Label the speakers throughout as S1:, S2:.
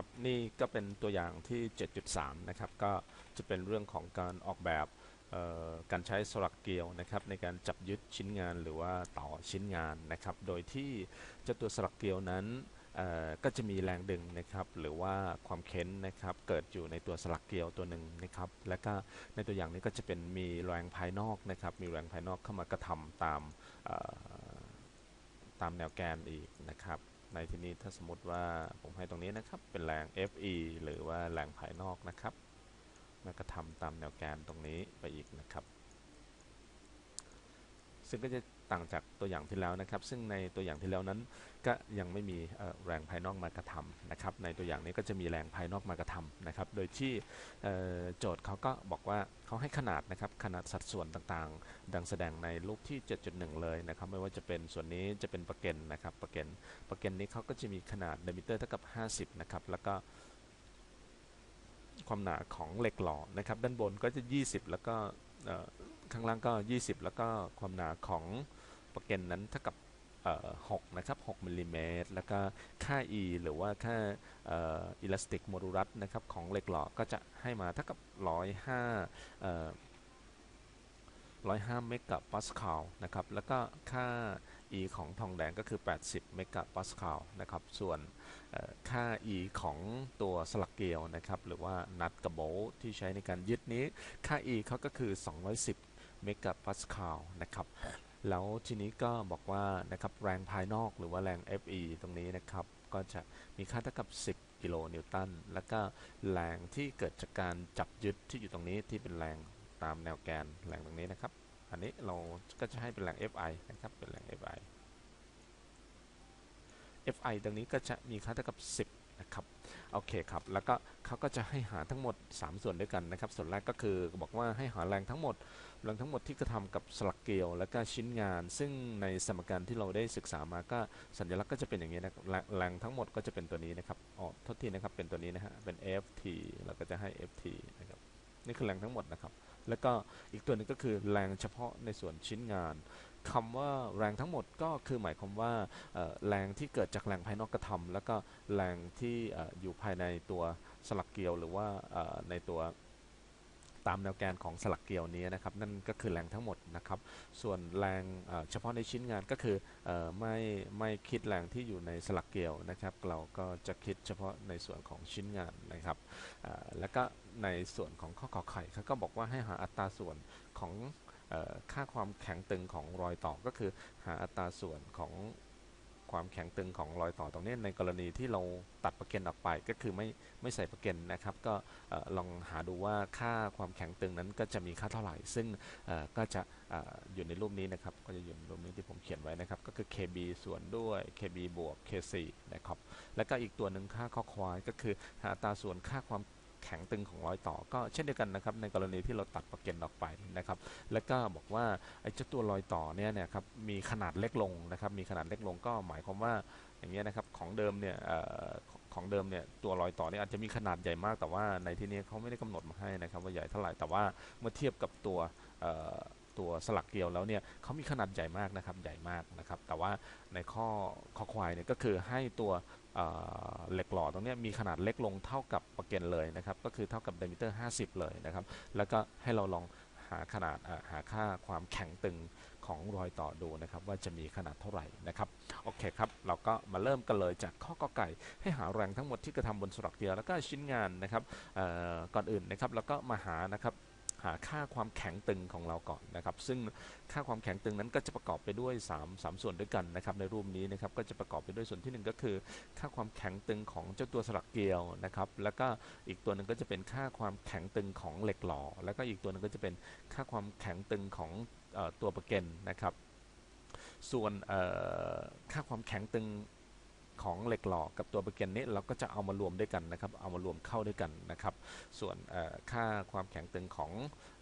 S1: ครับนี่ก็เป็นตัวอย่างที่ 7.3 นะครับ ก็จะเป็นเรื่องของการออกแบบการใช้สลักเกลียวนะครับในการจับยึดชิ้นงานหรือว่าต่อชิ้นงานนะครับ โดยที่เจ้าตัวสลักเกลียวนั้นก็จะมีแรงดึงนะครับหรือว่าความเค้นนะครับเกิดอยู่ในตัวสลักเกลียวตัวหนึ่งนะครับและก็ในตัวอย่างนี้ก็จะเป็นมีแรงภายนอกนะครับมีแรงภายนอกเข้ามากระทำตามตามแนวแกนอีกนะครับ ในที่นี้ถ้าสมมติว่าผมให้ตรงนี้นะครับเป็นแรง Fe หรือว่าแรงภายนอกนะครับมากระทำตามแนวแกนตรงนี้ไปอีกนะครับ ซึ่งก็จะต่างจากตัวอย่างที่แล้วนะครับ ซึ่งในตัวอย่างที่แล้วนั้นก็ยังไม่มีแรงภายนอกมากระทำนะครับ ในตัวอย่างนี้ก็จะมีแรงภายนอกมากระทำนะครับ โดยที่โจทย์เขาก็บอกว่าเขาให้ขนาดนะครับขนาดสัดส่วนต่างๆ ดังแสดงในรูปที่ 7.1 เลยนะครับ ไม่ว่าจะเป็นส่วนนี้จะเป็นประเก็นนะครับประเก็นประเก็นนี้เขาก็จะมีขนาดเดมิเตอร์เท่ากับ 50 นะครับ แล้วก็ความหนาของเหล็กหล่อนะครับ ด้านบนก็จะ 20 แล้วก็ ข้างล่างก็ 20 แล้วก็ความหนาของประเก็นนั้นเท่ากับ6นะครับ6มิลลิเมตรแล้วก็ค่า e หรือว่าค่าอ่อ elastic modulus นะครับของเหล็กหล่อก็จะให้มาเท่ากับ105เอ่อ105เมกะปาสคาลนะครับแล้วก็ค่า e ของทองแดงก็คือ 80เมกะปาสคาลนะครับส่วนค่า e ของตัวสลักเกลียวนะครับหรือว่านัดกับโบที่ใช้ในการยึดนี้ค่า e เขาก็คือ 210 เมกะปาสคาลนะครับ แล้วทีนี้ก็บอกว่านะครับแรงภายนอกหรือว่าแรง Fe ตรงนี้นะครับ ก็จะมีค่าเท่ากับ 10 กิโลนิวตัน แล้วก็แรงที่เกิดจากการจับยึดที่อยู่ตรงนี้ที่เป็นแรงตามแนวแกนแรงตรงนี้นะครับ อันนี้เราก็จะให้เป็นแรง Fi นะครับ เป็นแรง Fi Fi ตรงนี้ก็จะมีค่าเท่ากับ 10นะครับ โอเคครับ แล้วก็เขาก็จะให้หาทั้งหมด 3 ส่วนด้วยกันนะครับ ส่วนแรกก็คือบอกว่าให้หาแรงทั้งหมดแรงทั้งหมดที่กระทำกับสลักเกลียวและก็ชิ้นงาน ซึ่งในสมการที่เราได้ศึกษามาก็สัญลักษณ์ก็จะเป็นอย่างนี้นะครับแรงแรงทั้งหมดก็จะเป็นตัวนี้นะครับอ๋อทษทีนะครับเป็นตัวนี้นะฮะเป็น Ft เราก็จะให้ Ft นะครับนี่คือแรงทั้งหมดนะครับ แล้วก็อีกตัวหนึงก็คือแรงเฉพาะในส่วนชิ้นงาน คำว่าแรงทั้งหมดก็คือหมายความว่าแรงที่เกิดจากแรงภายนอกกระทำแล้วก็แรงที่อยู่ภายในตัวสลักเกลียวหรือว่าในตัวตามแนวแกนของสลักเกลียวนี้นะครับนั่นก็คือแรงทั้งหมดนะครับ ส่วนแรงเฉพาะในชิ้นงานก็คืออไม่ไม่คิดแรงที่อยู่ในสลักเกลียวนะครับ เราก็จะคิดเฉพาะในส่วนของชิ้นงานนะครับแล้วก็ในส่วนของข้อขอไข่เขาก็บอกว่าให้หาอัตราส่วนของ ค่าความแข็งตึงของรอยต่อก็คือหาอัตราส่วนของความแข็งตึงของรอยต่อตรงนี้ในกรณีที่เราตัดประเก็นออกไปก็คือไม่ไม่ใส่ประเก็นนะครับ ก็ลองหาดูว่าค่าความแข็งตึงนั้นก็จะมีค่าเท่าไหร่ ซึ่งก็จะอออยู่ในรูปนี้นะครับ ก็จะอยู่ในรูปนี้ที่ผมเขียนไว้นะครับ ก็คือ KB ส่วนด้วย KB บวก KC นะครับ แล้วก็อีกตัวหนึ่งค่าข้อควายก็คือหาอัตราส่วนค่าความ แข็งตึงของรอยต่อก็เช่นเดียวกันนะครับในกรณีที่เราตัดประเก็นออกไปนะครับแล้วก็บอกว่าไอ้เจ้าตัวรอยต่อเนี่ยนะครับมีขนาดเล็กลงนะครับมีขนาดเล็กลงก็หมายความว่าอย่างเงี้ยนะครับของเดิมเนี่ยของเดิมเนี่ยตัวรอยต่อเนี่ยอาจจะมีขนาดใหญ่มากแต่ว่าในที่นี้เขาไม่ได้กำหนดมาให้นะครับว่าใหญ่เท่าไหร่แต่ว่าเมื่อเทียบกับตัว ตัวสลักเกลียวแล้วเนี่ยเขามีขนาดใหญ่มากนะครับใหญ่มากนะครับ แต่ว่าในข้อข้อควายเนี่ยก็คือให้ตัวเหล็กหล่อตรงนี้มีขนาดเล็กลงเท่ากับประเก็นเลยนะครับ ก็คือเท่ากับเดมิเตอร์ 50 เลยนะครับ แล้วก็ให้เราลองหาขนาดหาค่าความแข็งตึงของรอยต่อดูนะครับ ว่าจะมีขนาดเท่าไหร่นะครับโอเคครับเราก็มาเริ่มกันเลยจากข้อกอไก่ให้หาแรงทั้งหมดที่กระทำบนสลักเกลียวแล้วก็ชิ้นงานนะครับก่อนอื่นนะครับเราก็มาหานะครับ หาค่าความแข็งตึงของเราก่อนนะครับ ซึ่งค่าความแข็งตึงนั้นก็จะประกอบไปด้วย 3 3 ส่วนด้วยกันนะครับ ในรูปนี้นะครับก็จะประกอบไปด้วยส่วนที่หนึ่งก็คือ ค่าความแข็งตึงของเจ้าตัวสลักเกลียวนะครับ แล้วก็อีกตัวหนึ่งก็จะเป็นค่าความแข็งตึงของเหล็กหล่อ แล้วก็อีกตัวหนึ่งก็จะเป็นค่าความแข็งตึงของตัวประเกนนะครับ ส่วนค่าความแข็งตึง ของเหล็กหล่อกับตัวประเก็นนี้เราก็จะเอามารวมด้วยกันนะครับ เอามารวมเข้าด้วยกันนะครับ ส่วนค่าความแข็งตึงของ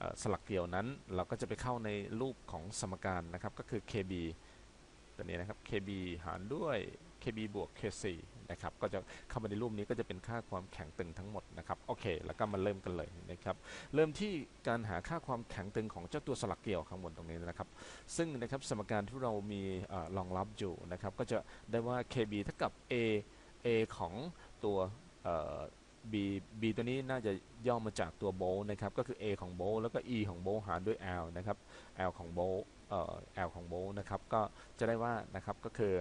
S1: อสลักเกลียวนั้น เราก็จะไปเข้าในรูปของสมการนะครับ ก็คือ KB ตัวนี้นะครับ KB หารด้วย KB บวก KC นะครับก็จะเข้ามาในรูปนี้ก็จะเป็นค่าความแข็งตึงทั้งหมดนะครับโอเค แล้วก็มาเริ่มกันเลยนะครับเริ่มที่การหาค่าความแข็งตึงของเจ้าตัวสลักเกลียวข้างบนตรงนี้นะครับ ซึ่งนะครับสมการที่เรามีเอ่อรองรับอยู่นะครับก็จะได้ว่า KB เท่ากับ A A ของตัว b b ตัวนี้น่าจะย่อมาจากตัวโบนะครับก็คือ a ของโบแล้วก็ e ของโบหารด้วย l นะครับ l ของโบเอ่อ l ของโบนะครับก็จะได้ว่านะครับก็คือ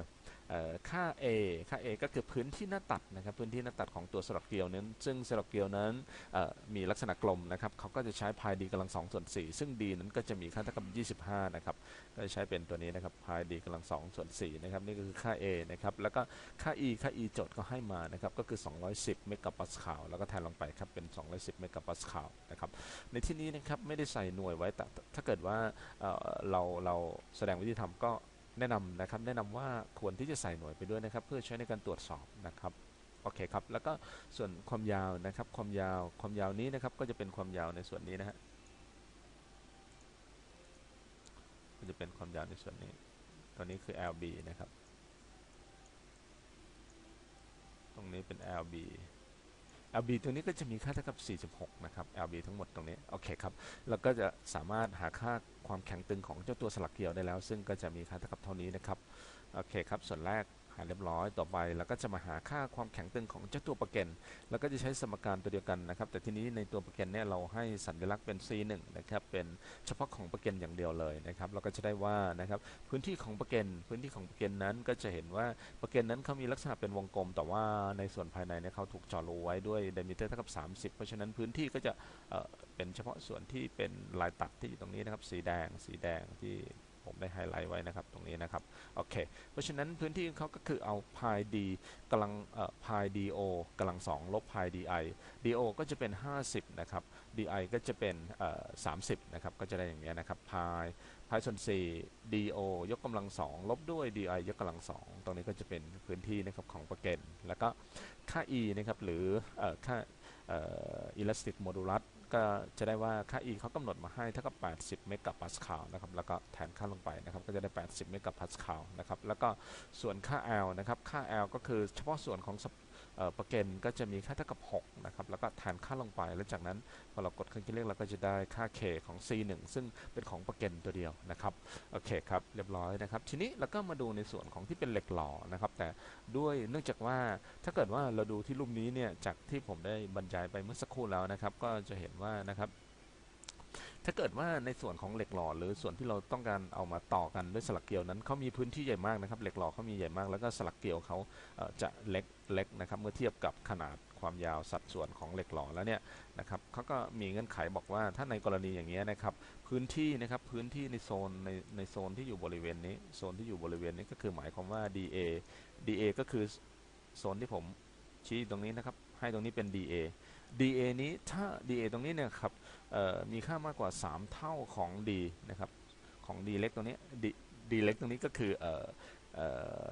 S1: ค่า a ค่า a ก็คือพื้นที่หน้าตัดนะครับพื้นที่หน้าตัดของตัวสลักเกลียวนั้น ซึ่งสลักเกลียวนั้นมีลักษณะกลมนะครับเขาก็จะใช้พาย d กำลัง2ส่วน4ซึ่ง d นั้นก็จะมีค่าเท่ากับ 25 นะครับก็จะใช้เป็นตัวนี้นะครับพาย d กำลัง2ส่วน4นะครับนี่ก็คือค่า a นะครับแล้วก็ค่า e ค่า e โจทย์ก็ให้มานะครับก็คือ 210 เมกะปาสคาลแล้วก็แทนลงไปครับเป็น 210 เมกะปาสคาลนะครับในที่นี้นะครับไม่ได้ใส่หน่วยไว้แต่ถ้าเกิดว่าเราเราแสดงวิธีทำก็ แนะนำนะครับแนะนำว่าควรที่จะใส่หน่วยไปด้วยนะครับ เพื่อใช้ในการตรวจสอบนะครับโอเคครับแล้วก็ส่วนความยาวนะครับความยาวความยาวนี้นะครับก็จะเป็นความยาวในส่วนนี้นะฮะก็จะเป็นความยาวในส่วนนี้ ตัวนี้คือ LB นะครับ ตรงนี้เป็น LB LB ตรงนี้ก็จะมีค่าเท่ากับ 46 นะครับ LB ทั้งหมดตรงนี้ โอเคครับ แล้วก็จะสามารถหาค่าความแข็งตึงของเจ้าตัวสลักเกลียวได้แล้ว ซึ่งก็จะมีค่าเท่ากับเท่านี้นะครับ โอเคครับ ส่วนแรก เรียบร้อยต่อไปเราก็จะมาหาค่าความแข็งตึงของเจ้าตัวประเกนแล้วก็จะใช้สมการตัวเดียวกันนะครับ แต่ทีนี้ในตัวประเกนเนี่ยเราให้สัญลักษณ์เป็น C1 นะครับเป็นเฉพาะของประเกนอย่างเดียวเลยนะครับ เราก็จะได้ว่านะครับพื้นที่ของประเกนพื้นที่ของประเกนนั้นก็จะเห็นว่าประเกนนั้นเขามีลักษณะเป็นวงกลม แต่ว่าในส่วนภายในเนี่ยเขาถูกจาะรูไว้ด้วยไดมิเตอร์เท่ากับ 30 เพราะฉะนั้นพื้นที่ก็จะเเป็นเฉพาะส่วนที่เป็นลายตัดที่อยู่ตรงนี้นะครับสีแดงสีแดงที่ ผมได้ไฮไลท์ไว้นะครับตรงนี้นะครับโอเคเพราะฉะนั้นพื้นที่ของเขาก็คือเอา pi d กำลังเอ่อ pi do กำลัง2ลบ pi di do ก็จะเป็น 50 นะครับ di ก็จะเป็นเอ่อ30 นะครับ ก็จะได้อย่างเงี้ยนะครับ pi pi ส่วน4 do ยกกำลัง2ลบด้วย di ยกกำลัง2ตรงนี้ก็จะเป็นพื้นที่นะครับของประเกนแล้วก็ค่า e นะครับหรืออค่า elastic modulus ก็จะได้ว่าค่า e เขากำหนดมาให้เท่ากับ 80 เมกะปาสคาลนะครับแล้วก็แทนค่าลงไปนะครับก็จะได้ 80 เมกะปาสคาลนะครับแล้วก็ส่วนค่า l นะครับค่า l ก็คือเฉพาะส่วนของสป ประเกนก็จะมีค่าเท่ากับ6นะครับแล้วก็แทนค่าลงไป แล้วจากนั้นพอเรากดเครื่องคิดเลขเราก็จะได้ค่า k ของ c1 ซึ่งเป็นของประเกนตัวเดียวนะครับโอเคครับเรียบร้อยนะครับ ทีนี้เราก็มาดูในส่วนของที่เป็นเหล็กหล่อนะครับ แต่ด้วยเนื่องจากว่าถ้าเกิดว่าเราดูที่รูปนี้เนี่ยจากที่ผมได้บรรยายไปเมื่อสักครู่แล้วนะครับ ก็จะเห็นว่านะครับ ถ้าเกิดว่าในส่วนของเหล็กหล่อหรือส่วนที่เราต้องการเอามาต่อกันด้วยสลักเกลียวนั้นเขามีพื้นที่ใหญ่มากนะครับเหล็กหล่อเขามีใหญ่มาก แล้วก็สลักเกลียวเขาเจะเล็กเล็กนะครับเมื่อเทียบกับขนาดความยาวสัดส่วนของเหล็กหล่อแล้วเนี่ยนะครับเขาก็มีเงื่อนไขบอกว่าถ้าในกรณีอย่างเงี้นะครับพื้นที่นะครับพื้นที่ในโซนในในโซนที่อยู่บริเวณนี้โซนที่อยู่บริเวณนี้ก็คือหมายความว่า DA DA ก็คือโซนที่ผมชี้ตรงนี้นะครับให้ตรงนี้เป็น DA DA นี้ถ้า DA ตรงนี้เนี่ยครับ มีค่ามากกว่า 3 เท่าของ D นะครับของ D เล็กตรงนี้ D D เล็กตรงนี้ก็คืออ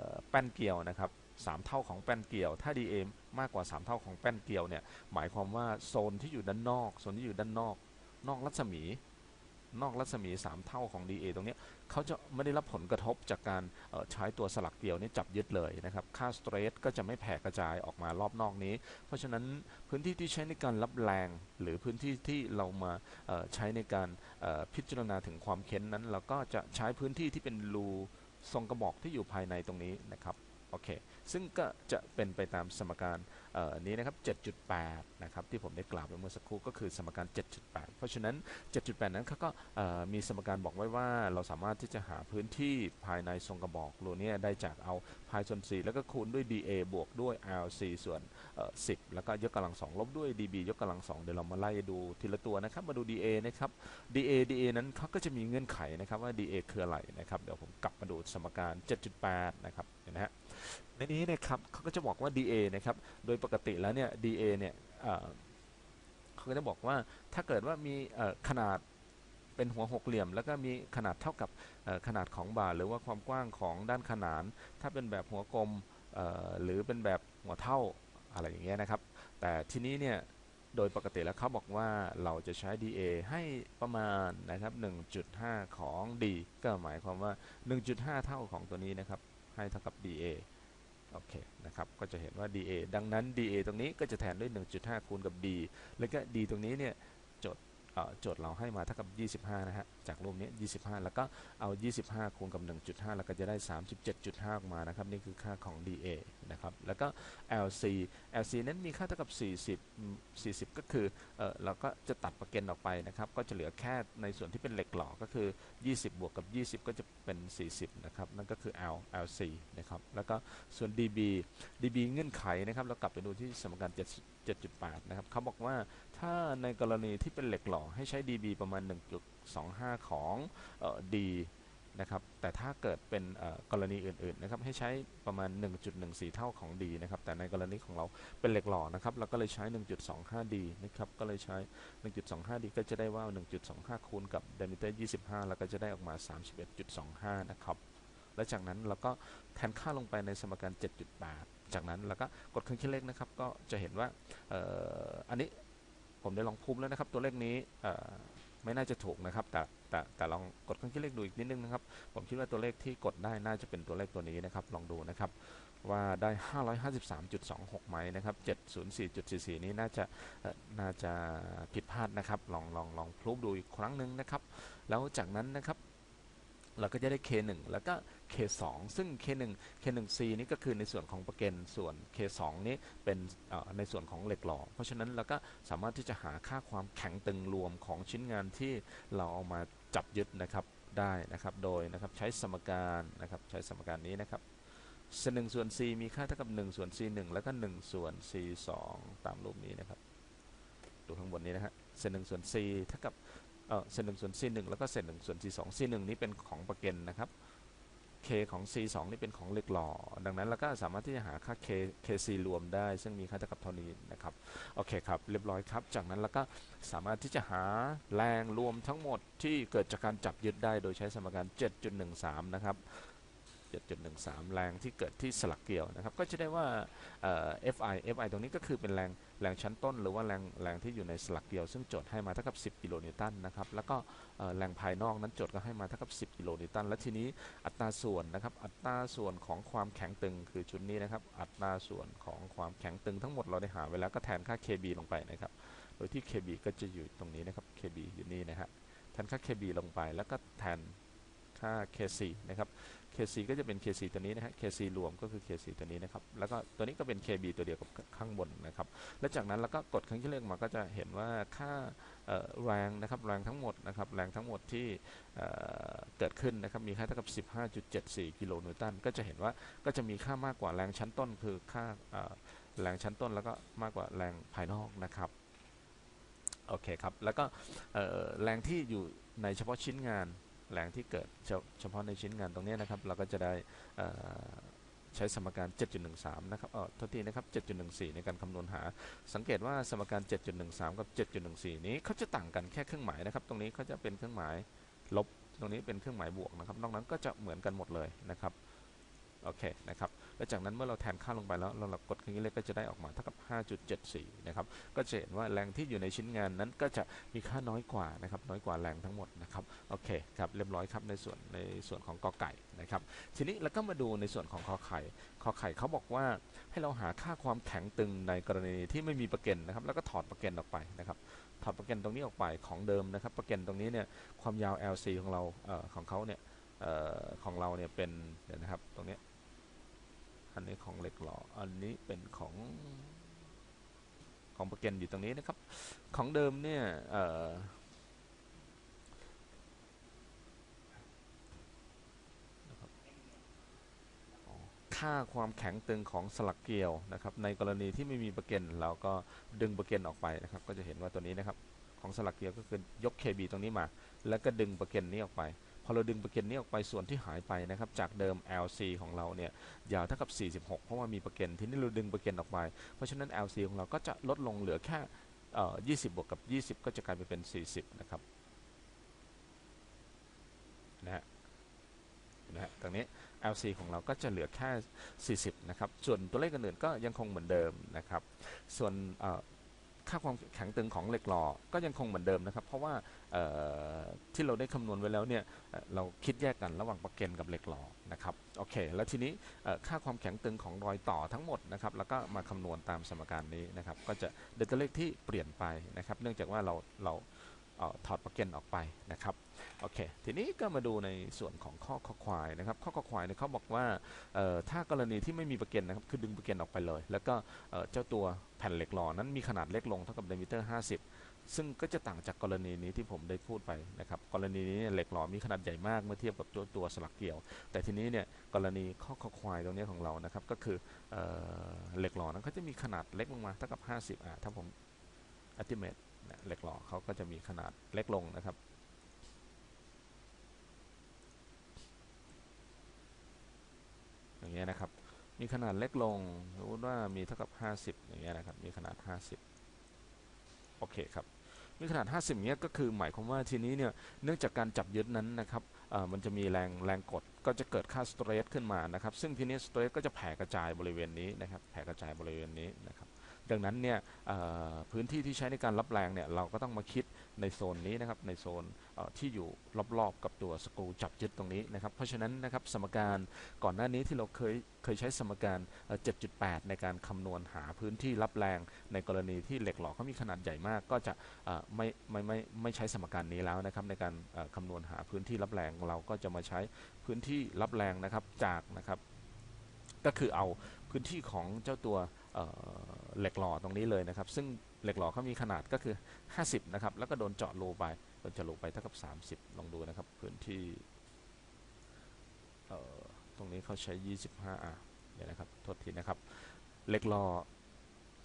S1: อแป้นเกลียวนะครับสามเท่าของแป้นเกลียว ถ้า DA มากกว่า 3 เท่าของแป้นเกลียวเนี่ยหมายความว่าโซนที่อยู่ด้านนอกโซนที่อยู่ด้านนอก นอกรัศมี นอกรัศมี 3 เท่าของ DA ตรงนี้เขาจะไม่ได้รับผลกระทบจากการใช้ตัวสลักเกลียวนี้จับยึดเลยนะครับค่าสเตรสก็จะไม่แผ่กระจายออกมารอบนอกนี้ เพราะฉะนั้นพื้นที่ที่ใช้ในการรับแรง หรือพื้นที่ที่เรามาใช้ในการพิจารณาถึงความเค้นนั้น เราก็จะใช้พื้นที่ที่เป็นรูทรงกระบอกที่อยู่ภายในตรงนี้นะครับ โอเค ซึ่งก็จะเป็นไปตามสมการนี้นะครับ 7.8 นะครับ ที่ผมได้กล่าวไปเมื่อสักครู่ก็คือสมการ 7.8 เพราะฉะนั้น 7.8 นั้นเขาก็มีสมการบอกไว้ว่าเราสามารถที่จะหาพื้นที่ภายในทรงกระบอกรูนี้ได้จากเอาพายส่วน 4 แล้วก็คูณด้วย dA บวกด้วย LC ส่วน 10 แล้วก็ยกกำลัง 2 ลบด้วย dB ยกกำลัง 2 เดี๋ยวเรามาไล่ดูทีละตัวนะครับ มาดู dA นะครับ dA dA นั้นเขาก็จะมีเงื่อนไขนะครับว่า dA คืออะไรนะครับ เดี๋ยวผมกลับมาดูสมการ 7.8 นะครับ เห็นไหมฮะ ในนี้นะครับเขาก็จะบอกว่า dA นะครับ โดยปกติแล้วเนี่ย dA เนี่ยเขาก็จะบอกว่าถ้าเกิดว่ามีขนาดเป็นหัวหกเหลี่ยม แล้วก็มีขนาดเท่ากับขนาดของบาหรือว่าความกว้างของด้านขนาน ถ้าเป็นแบบหัวกลมหรือเป็นแบบหัวเท่าอะไรอย่างเงี้ยนะครับ แต่ทีนี้เนี่ยโดยปกติแล้วเขาบอกว่าเราจะใช้ dA ให้ประมาณนะครับ 1.5 ของ d ก็หมายความว่า 1.5 เท่าของตัวนี้นะครับ ให้เท่ากับ dA โอเคนะครับก็จะเห็นว่า dA ดังนั้น dA ตรงนี้ก็จะแทนด้วย 1.5 คูณกับ d แล้วก็ d ตรงนี้เนี่ย โจทย์เราให้มาเท่ากับ 25 นะฮะ จากรูปนี้ 25 แล้วก็เอา 25 คูณกับ 1.5 แล้วก็จะได้ 37.5 ออกมานะครับ นี่คือค่าของ dA นะครับ แล้วก็ LC LC นั้นมีค่าเท่ากับ 40 40 ก็คือเออเราก็จะตัดประเก็นออกไปนะครับ ก็จะเหลือแค่ในส่วนที่เป็นเหล็กหล่อก็คือ 20 บวกกับ 20 ก็จะเป็น 40 นะครับ นั่นก็คือ L LC นะครับ แล้วก็ส่วน dB dB เงื่อนไขนะครับ เรากลับไปดูที่สมการ 7 7.8 นะครับเขาบอกว่าถ้าในกรณีที่เป็นเหล็กหล่อให้ใช้ dB ประมาณ 1.25 ของออ d นะครับแต่ถ้าเกิดเป็นกรณีอื่นๆนะครับให้ใช้ประมาณ 1.14 เท่าของ d นะครับแต่ในกรณีของเราเป็นเหล็กหล่อนะครับเราก็เลยใช้ 1.25d นะครับก็เลยใช้ 1.25d ก็จะได้ว่า 1.25 คูณกับ diameter 25 แล้วก็จะได้ออกมา 31.25 นะครับและจากนั้นเราก็แทนค่าลงไปในสมการ 7.8 จากนั้นเราก็กดเครื่องคิดเลขนะครับ ก็จะเห็นว่าอ,อันนี้ผมได้ลองพูมแล้วนะครับ ตัวเลขนี้ไม่น่าจะถูกนะครับ แต่แต่แต่ลองกดเครื่องคิดเลขดูอีกนิดนึงนะครับ ผมคิดว่าตัวเลขที่กดได้น่าจะเป็นตัวเลขตัวนี้นะครับ ลองดูนะครับว่าได้ 553.26 ไหมนะครับ 704.44 นี้น่าจะน่าจะผิดพลาดนะครับ ลองลองลองพลูฟดูอีกครั้งหนึ่งนะครับ แล้วจากนั้นนะครับ เราก็จะได้ K1 แล้วก็ K2 ซึ่ง K1 K1C นี่ก็คือในส่วนของประเกันส่วน K2 นี้เป็นในส่วนของเหล็กหล่อเพราะฉะนั้นเราก็สามารถที่จะหาค่าความแข็งตึงรวมของชิ้นงานที่เราเอามาจับยึดนะครับได้นะครับโดยนะครับใช้สมการนะครับใช้สมการนี้นะครับ c 1ส่วน c มีค่าเท่ากับ1ส่วน c 1แล้วก็1ส่วน c 2ตามรูปนี้นะครับดูข้างบนนี้นะฮะ c 1ส่วน c เท่ากับ เอ่อ c 1ส่วน c 1แล้วก็ c 1ส่วน c 2 c 1นี้เป็นของประเกันนะครับ k ของ c 2นี่เป็นของเหล็กหล่อ ดังนั้นเราก็สามารถที่จะหาค่า k kc รวมได้ ซึ่งมีค่าเท่ากับเท่านี้นะครับ โอเคครับ เรียบร้อยครับ จากนั้นเราก็สามารถที่จะหาแรงรวมทั้งหมดที่เกิดจากการจับยึดได้โดยใช้สมการ 7.13 นะครับ 7.13 แรงที่เกิดที่สลักเกลียวนะครับ ก็จะได้ว่า Fi Fi ตรงนี้ก็คือเป็นแรงแรงชั้นต้น หรือว่าแรงแรงที่อยู่ในสลักเกลียว ซึ่งโจทย์ให้มาเท่ากับ 10 กิโลนิวตันนะครับ แล้วก็แรงภายนอกนั้นโจทย์ก็ให้มาเท่ากับ 10 กิโลนิวตัน และทีนี้อัตราส่วนนะครับ อัตราส่วนของความแข็งตึงคือชุดนี้นะครับ อัตราส่วนของความแข็งตึงทั้งหมดเราได้หาไว้แล้วก็แทนค่า KB ลงไปนะครับ โดยที่ KB ก็จะอยู่ตรงนี้นะครับ KB อยู่นี่นะฮะแทนค่า KB ลงไปแล้วก็แทนค่า KC นะครับ KC ก็จะเป็น KC ตัวนี้นะฮะ KC รวมก็คือ KC ตัวนี้นะครับ แล้วก็ตัวนี้ก็เป็น KB ตัวเดียวกับข้างบนนะครับ และจากนั้นเราก็กดครื่องคิดเลขมาก็จะเห็นว่าค่าแรงนะครับแรงทั้งหมดนะครับแรงทั้งหมดที่เเกิดขึ้นนะครับมีค่าเท่ากับ 15.74 กิโลนิวตัน ก็จะเห็นว่าก็จะมีค่ามากกว่าแรงชั้นต้น คือค่าแรงชั้นต้นแล้วก็มากกว่าแรงภายนอกนะครับโอเคครับ แล้วก็แรงที่อยู่ในเฉพาะชิ้นงาน แรงที่เกิดเฉเฉพาะในชิ้นงานตรงนี้นะครับ เราก็จะได้ใช้สมการ 7.13 นะครับ เออโทษทีนะครับ 7.14 ในการคำนวณหา สังเกตว่าสมการ 7.13 กับ 7.14 นี้เขาจะต่างกันแค่เครื่องหมายนะครับ ตรงนี้เขาจะเป็นเครื่องหมายลบ ตรงนี้เป็นเครื่องหมายบวกนะครับ นอกนั้นก็จะเหมือนกันหมดเลยนะครับ โอเคนะครับ แล้วจากนั้นเมื่อเราแทนค่าลงไปแล้วเรากดเครื่องคิดเลขก็จะได้ออกมาเท่ากับ 5.74 นะครับ ก็จะเห็นว่าแรงที่อยู่ในชิ้นงานนั้นก็จะมีค่าน้อยกว่านะครับ น้อยกว่าแรงทั้งหมดนะครับ โอเคครับ เรียบร้อยครับในส่วนในส่วนของกอไก่นะครับ ทีนี้เราก็มาดูในส่วนของคอไข่ คอไข่เขาบอกว่าให้เราหาค่าความแข็งตึงในกรณีที่ไม่มีประเก็นนะครับ แล้วก็ถอดประเก็นออกไปนะครับถอดประเก็นตรงนี้ออกไปของเดิมนะครับ ประเก็นตรงนี้เนี่ยความยาว LC ของเราเอ่อของเขาเนี่ยเอ่อของเราเนี่ยเป็นเดี๋ยวนะครับตรงนี้ อันนี้ของเหล็กหล่ออันนี้เป็นของของประเก็นอยู่ตรงนี้นะครับ ของเดิมเนี่ยเออค่าความแข็งตึงของสลักเกลียวนะครับ ในกรณีที่ไม่มีประเก็นเราก็ดึงประเก็นออกไปนะครับ ก็จะเห็นว่าตัวนี้นะครับ ของสลักเกลียวก็คือยก KB ตรงนี้มา แล้วก็ดึงประเก็นนี้ออกไป พอเราดึงประเก็นนี้ออกไปส่วนที่หายไปนะครับ จากเดิม LC ของเราเนี่ยยาวเท่ากับ 46 เพราะว่ามีประเก็นทีนี้เราดึงประเก็นออกไป เพราะฉะนั้น LC ของเราก็จะลดลงเหลือแค่เอ่อ20 บวกกับ 20 ก็จะกลายไปเป็น 40 นะครับนะฮะนะฮะตรงนี้ LC ของเราก็จะเหลือแค่ 40 นะครับ ส่วนตัวเลขอื่นๆก็ยังคงเหมือนเดิมนะครับ ส่วน ค่าความแข็งตึงของเหล็กหล่อก็ยังคงเหมือนเดิมนะครับ เพราะว่าที่เราได้คำนวณไว้แล้วเนี่ยเราคิดแยกกันระหว่างประเกนกับเหล็กหล่อนะครับโอเค แล้วทีนี้ค่าความแข็งตึงของรอยต่อทั้งหมดนะครับแล้วก็มาคำนวณตามสมการนี้นะครับ ก็จะได้ตัวเลขที่เปลี่ยนไปนะครับ เนื่องจากว่าเราเราเอ่อถอดประเกนออกไปนะครับ โอเค ทีนี้ก็มาดูในส่วนของข้อข้อควายนะครับ ข้อข้อควายเนี่ยเขาบอกว่าถ้ากรณีที่ไม่มีประเก็นนะครับ คือดึงประเก็นออกไปเลย แล้วก็เเจ้าตัวแผ่นเหล็กหล่อนั้นมีขนาดเล็กลงเท่ากับไดมิเตอร์50 ซึ่งก็จะต่างจากกรณีนี้ที่ผมได้พูดไปนะครับ กรณีนี้เหล็กหล่อมีขนาดใหญ่มากเมื่อเทียบกับตัวตัวสลักเกี่ยว แต่ทีนี้เนี่ยกรณีข้อข้อควายตรงนี้ของเรานะครับ ก็คือเอเหล็กหล่อนั้นเขาจะมีขนาดเล็กลงมาเท่ากับ 50อะถ้าผม estimate เหล็กหล่อเขาก็จะมีขนาดเล็กลงนะครับ อย่างเงี้ยนะครับ มีขนาดเล็กลงสมมติว่ามีเท่ากับ 50 อย่างเงี้ยนะครับ มีขนาด 50 โอเคครับ มีขนาด 50เงี้ยก็คือหมายความว่าทีนี้เนี่ย เนื่องจากการจับยึดนั้นนะครับอ่อมันจะมีแรงแรงกดก็จะเกิดค่าสเตรสขึ้นมานะครับ ซึ่งทีนี้สเตรสก็จะแผ่กระจายบริเวณนี้นะครับ แผ่กระจายบริเวณนี้นะครับ ดังนั้นเนี่ยอ่อพื้นที่ที่ใช้ในการรับแรงเนี่ยเราก็ต้องมาคิด ในโซนนี้นะครับในโซนที่อยู่รอบๆ กับตัวสกรูจับยึดตรงนี้นะครับเพราะฉะนั้นนะครับสมการก่อนหน้านี้ที่เราเคยเคยใช้สมการเอ่อ7.8 ในการคำนวณหาพื้นที่รับแรงในกรณีที่เหล็กหล่อเขามีขนาดใหญ่มาก ก็จะเอ่ไม่ไม่ไม่ไม่ใช้สมการนี้แล้วนะครับในการคำนวณหาพื้นที่รับแรงเราก็จะมาใช้พื้นที่รับแรงนะครับจากนะครับก็คือเอาพื้นที่ของเจ้าตัว เหล็กหล่อตรงนี้เลยนะครับ ซึ่งเหล็กหล่อเขามีขนาดก็คือ 50 นะครับ แล้วก็โดนเจาะรูไปโดนเจาะรูไปเท่ากับ 30 ลองดูนะครับ พื้นที่เอ่อตรงนี้เขาใช้ 25อะเดี๋ยวนะครับ โทษทีนะครับ เหล็กหล่อ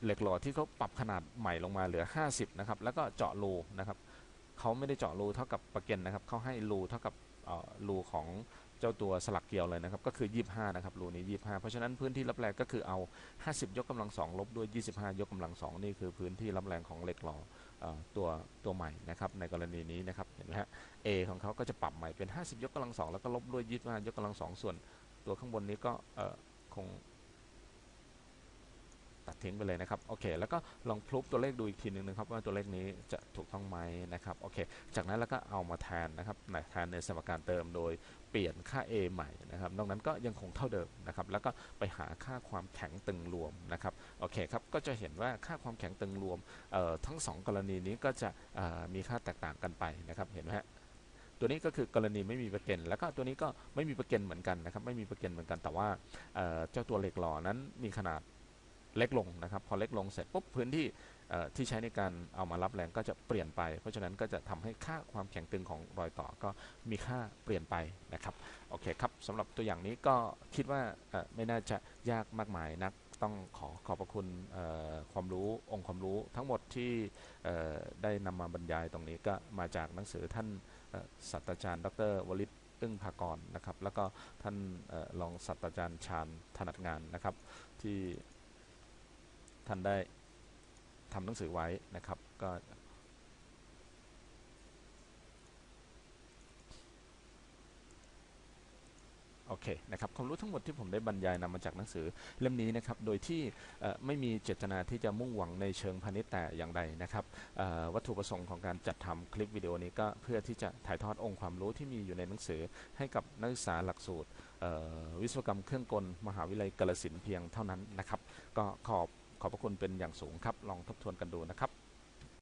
S1: เหล็กหล่อที่เขาปรับขนาดใหม่ลงมาเหลือ 50 นะครับ แล้วก็เจาะรูนะครับเขาไม่ได้เจาะรูเท่ากับประเก็นนะครับเขาให้รูเท่ากับรูของ เจ้าตัวสลักเกลียวเลยนะครับ ก็คือ 25 นะครับรูนี้ 25 เพราะฉะนั้นพื้นที่รับแรงก็คือเอา 50 ยกกำลังสองลบด้วย 25 ยกกำลังสองนี่คือพื้นที่รับแรงของเหล็กหล่อเอ่อตัวตัวใหม่นะครับในกรณีนี้นะครับเห็นไหมฮะ A ของเขาก็จะปรับใหม่เป็น 50 ยกกำลังสองแล้วก็ลบด้วย 25 ยกกำลังสองส่วน ตัวข้างบนนี้ก็คง ตัดทิ้งไปเลยนะครับโอเคแล้วก็ลองพลุบตัวเลขดูอีกทีหนึงนะครับว่าตัวเลขนี้จะถูกต้องไหมนะครับโอเคจากนั้นแล้วก็เอามาแทนนะครับแทนในสมการเติมโดยเปลี่ยนค่า A ใหม่นะครับนอกนั้นก็ยังคงเท่าเดิมนะครับแล้วก็ไปหาค่าความแข็งตึงรวมนะครับโอเคครับก็จะเห็นว่าค่าความแข็งตึงรวมทั้งสองกรณีนี้ก็จะมีค่าแตกต่างกันไปนะครับเห็นไหมฮะตัวนี้ก็คือกรณีไม่มีประเก็นแล้วก็ตัวนี้ก็ไม่มีประเก็นเหมือนกันนะครับไม่มีประเก็นเหมือนกันแต่ว่าเอ่อเจ้าตัวเหล็กหล่อนั้นมีขนาด เล็กลงนะครับ พอเล็กลงเสร็จปุ๊บพื้นที่ที่ใช้ในการเอามารับแรงก็จะเปลี่ยนไป เพราะฉะนั้นก็จะทำให้ค่าความแข็งตึงของรอยต่อก็มีค่าเปลี่ยนไปนะครับโอเคครับสำหรับตัวอย่างนี้ก็คิดว่าไม่น่าจะยากมากมายนักต้องขอขอบพระคุณความรู้องค์ความรู้ทั้งหมดที่ได้นำมาบรรยายตรงนี้ก็มาจากหนังสือท่านศาสตราจารย์ ดรวลิตอึ้งภากรนะครับ แล้วก็ท่านออรองศาสตราจารย์ชาญถนัดงานนะครับที่ ท่านได้ทำหนังสือไว้นะครับก็โอเคนะครับความรู้ทั้งหมดที่ผมได้บรรยายนำมาจากหนังสือเล่มนี้นะครับโดยที่ไม่มีเจตนาที่จะมุ่งหวังในเชิงพาณิชย์แต่อย่างใดนะครับวัตถุประสงค์ของการจัดทำคลิปวิดีโอนี้ก็เพื่อที่จะถ่ายทอดองค์ความรู้ที่มีอยู่ในหนังสือ ให้กับนักศึกษาหลักสูตรวิศวกรรมเครื่องกล มหาวิทยาลัยกาฬสินเพียงเท่านั้นนะครับ ก็ขอบ ขอบพระคุณเป็นอย่างสูงครับ ลองทบทวนกันดูนะครับ